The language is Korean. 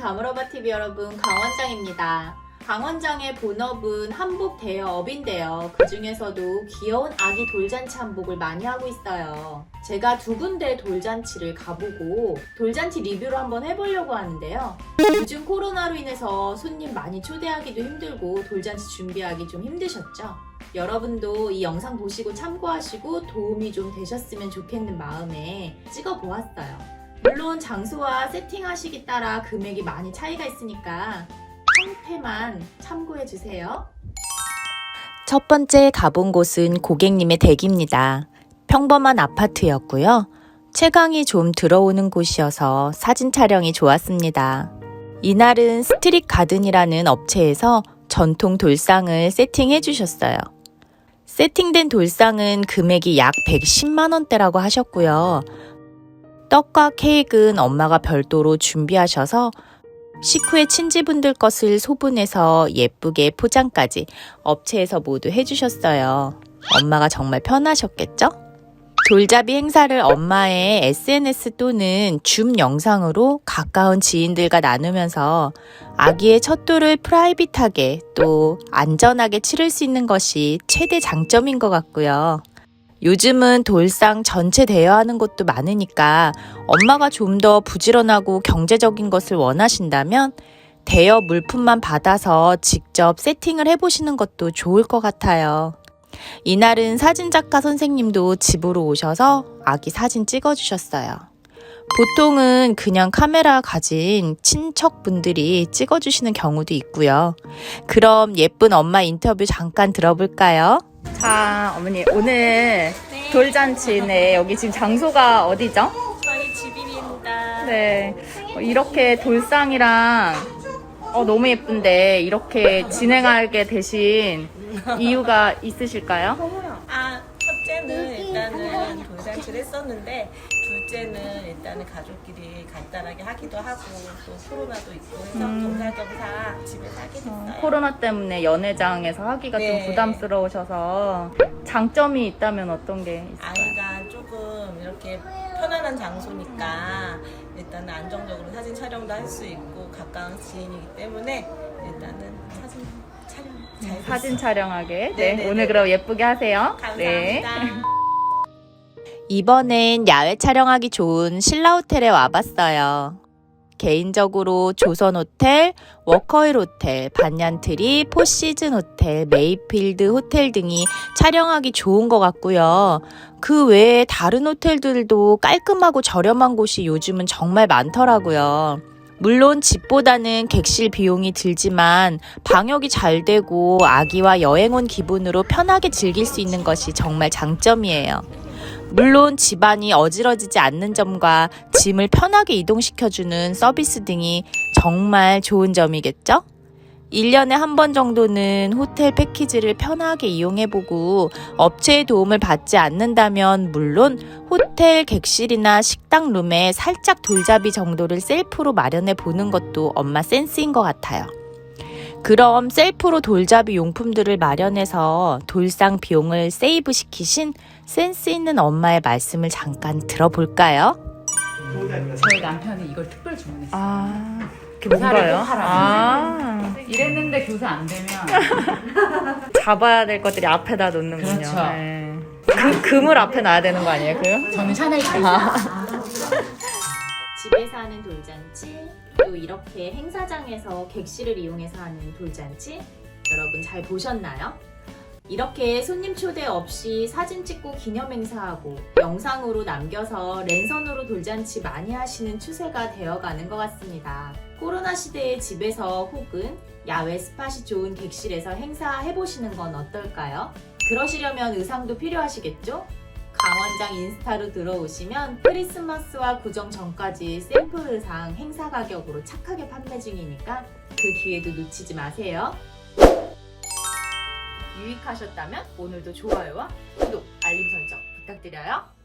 다물어봐 TV 여러분 강원장입니다. 강원장의 본업은 한복 대여업인데요. 그 중에서도 귀여운 아기 돌잔치 한복을 많이 하고 있어요. 제가 두 군데 돌잔치를 가보고 돌잔치 리뷰를 한번 해보려고 하는데요. 요즘 코로나로 인해서 손님 많이 초대하기도 힘들고 돌잔치 준비하기 좀 힘드셨죠? 여러분도 이 영상 보시고 참고하시고 도움이 좀 되셨으면 좋겠는 마음에 찍어 보았어요. 물론 장소와 세팅하시기 따라 금액이 많이 차이가 있으니까 형태만 참고해 주세요. 첫 번째 가본 곳은 고객님의 댁입니다. 평범한 아파트였고요. 채광이 좀 들어오는 곳이어서 사진 촬영이 좋았습니다. 이날은 스트릿 가든이라는 업체에서 전통 돌상을 세팅해 주셨어요. 세팅된 돌상은 금액이 약 110만원대라고 하셨고요. 떡과 케이크는 엄마가 별도로 준비하셔서 식후에 친지분들 것을 소분해서 예쁘게 포장까지 업체에서 모두 해주셨어요. 엄마가 정말 편하셨겠죠? 돌잡이 행사를 엄마의 SNS 또는 줌 영상으로 가까운 지인들과 나누면서 아기의 첫 돌을 프라이빗하게 또 안전하게 치를 수 있는 것이 최대 장점인 것 같고요. 요즘은 돌상 전체 대여하는 곳도 많으니까 엄마가 좀 더 부지런하고 경제적인 것을 원하신다면 대여 물품만 받아서 직접 세팅을 해보시는 것도 좋을 것 같아요. 이날은 사진작가 선생님도 집으로 오셔서 아기 사진 찍어주셨어요. 보통은 그냥 카메라 가진 친척분들이 찍어주시는 경우도 있고요. 그럼 예쁜 엄마 인터뷰 잠깐 들어볼까요? 자, 어머니, 오늘 돌잔치네. 여기 지금 장소가 어디죠? 저희 집입니다. 네. 어, 이렇게 돌상이랑 어, 너무 예쁜데 이렇게 진행하게 되신 이유가 있으실까요? 돌잔치를 했었는데, 둘째는 일단은 가족끼리 간단하게 하기도 하고, 또 코로나도 있고 해서 겸사겸사 집에서 하게 됐어요. 코로나 때문에 연회장에서 하기가 네. 좀 부담스러우셔서 장점이 있다면 어떤 게 있을까요? 아이가 조금 이렇게 편안한 장소니까 일단은 안정적으로 사진 촬영도 할 수 있고 가까운 지인이기 때문에 일단은 사진 촬영 잘 됐어요. 사진 촬영하게. 네, 네, 네, 오늘 네. 그럼 예쁘게 하세요. 네. 감사합니다. 이번엔 야외 촬영하기 좋은 신라 호텔에 와봤어요. 개인적으로 조선 호텔, 워커힐 호텔, 반얀트리, 포시즌 호텔, 메이필드 호텔 등이 촬영하기 좋은 것 같고요. 그 외에 다른 호텔들도 깔끔하고 저렴한 곳이 요즘은 정말 많더라고요. 물론 집보다는 객실 비용이 들지만 방역이 잘 되고 아기와 여행 온 기분으로 편하게 즐길 수 있는 것이 정말 장점이에요. 물론 집안이 어지러지지 않는 점과 짐을 편하게 이동시켜주는 서비스 등이 정말 좋은 점이겠죠? 1년에 한 번 정도는 호텔 패키지를 편하게 이용해보고 업체의 도움을 받지 않는다면 물론 호텔 객실이나 식당 룸에 살짝 돌잡이 정도를 셀프로 마련해 보는 것도 엄마 센스인 것 같아요. 그럼 셀프로 돌잡이 용품들을 마련해서 돌상 비용을 세이브 시키신 센스 있는 엄마의 말씀을 잠깐 들어볼까요? 저희 남편이 이걸 특별 주문했어요. 아, 그게 뭔가요? 꼭 하라고. 아, 이랬는데 교사 안 되면 잡아야 될 것들이 앞에다 놓는군요. 그렇죠. 네. 그, 금을 앞에 놔야 되는 거 아니에요, 그럼? 저는 샤넬 가 집에서 하는 돌잔치, 또 이렇게 행사장에서 객실을 이용해서 하는 돌잔치, 여러분 잘 보셨나요? 이렇게 손님 초대 없이 사진 찍고 기념 행사하고 영상으로 남겨서 랜선으로 돌잔치 많이 하시는 추세가 되어가는 것 같습니다. 코로나 시대에 집에서 혹은 야외 스팟이 좋은 객실에서 행사해보시는 건 어떨까요? 그러시려면 의상도 필요하시겠죠? 강원장 인스타로 들어오시면 크리스마스와 구정 전까지 샘플 의상 행사 가격으로 착하게 판매 중이니까 그 기회도 놓치지 마세요. 유익하셨다면 오늘도 좋아요와 구독, 알림 설정 부탁드려요.